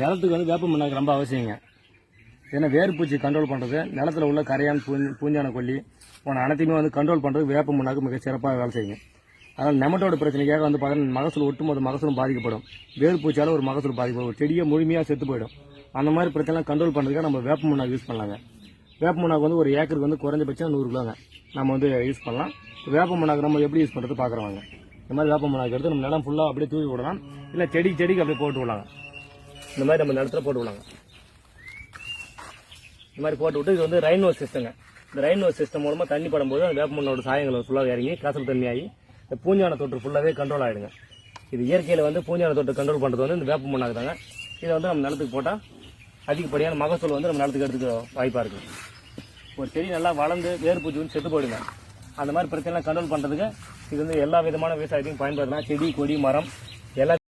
நிலத்துக்கு வந்து வேப்ப மண்ணாக்கு ரொம்ப அவசியங்க. ஏன்னா வேர்பூச்சி கண்ட்ரோல் பண்ணுறது நிலத்துல உள்ள கரையான் பூ பூஞ்சான கொல்லி போன அனைத்தையுமே வந்து கண்ட்ரோல் பண்ணுறது வேப்ப மண்ணாக்கு மிக சிறப்பாக வேலை செய்யுங்க. அதனால் நெமட்டோட பிரச்சனைக்காக வந்து பார்த்தீங்கன்னா மகசூல் ஒட்டுமொத்த மகசூலும் பாதிக்கப்படும். வேர்பூச்சியால் ஒரு மகசூல் பாதிக்கப்படும். ஒரு செடியை முழுமையாக செத்து போயிடும். அந்த மாதிரி பிரச்சனைலாம் கண்ட்ரோல் பண்ணுறதுக்காக நம்ம வேப்ப மண்ணாக்கு யூஸ் பண்ணலாங்க. வேப்ப மண்ணாக்கு வந்து ஒரு ஏக்கருக்கு வந்து குறைஞ்சபட்சம் நூறு கிலோங்க. நம்ம வந்து யூஸ் பண்ணலாம். வேப்ப மண்ணாக்கு நம்ம எப்படி யூஸ் பண்ணுறது பார்க்குறவாங்க இந்த மாதிரி வேப்ப மண்ணாக்கு எடுத்து நம்ம நிலம் ஃபுல்லாக அப்படியே தூவி விடலாம். இல்லை செடி செடிக்கு அப்படியே போட்டு விடலாங்க இந்த மாதிரி நம்ம நிலத்துல போட்டு விடலாங்க. இந்த மாதிரி போட்டு விட்டு இது வந்து ரைனோ சிஸ்டங்க இந்த ரைனோ சிஸ்டம் மூலமாக தண்ணி படும்போது அந்த வேப்பமண்ணோட சாயங்கள் ஃபுல்லாக இறங்கி கசல் தண்ணியாகி இந்த பூஞ்சான தொற்று ஃபுல்லாகவே கண்ட்ரோல் ஆகிடுங்க இது இயற்கையில் வந்து பூஞ்சான தொற்று கண்ட்ரோல் பண்ணுறது வந்து இந்த வேப்ப மண்ணாக தாங்க. இதை வந்து நம்ம நிலத்துக்கு போட்டால் அதிகப்படியான மகசூல் வந்து நம்ம நிலத்துக்கு எடுத்துக்க வாய்ப்பாக இருக்குது ஒரு செடி நல்லா வளர்ந்து வேர் பூச்சி வந்து செத்து போயிடுங்க. அந்த மாதிரி பிரச்சனைலாம் கண்ட்ரோல் பண்ணுறதுக்கு இது வந்து எல்லா விதமான விவசாயத்தையும் பயன்படுத்தலாம். செடி கொடி மரம் எல்லா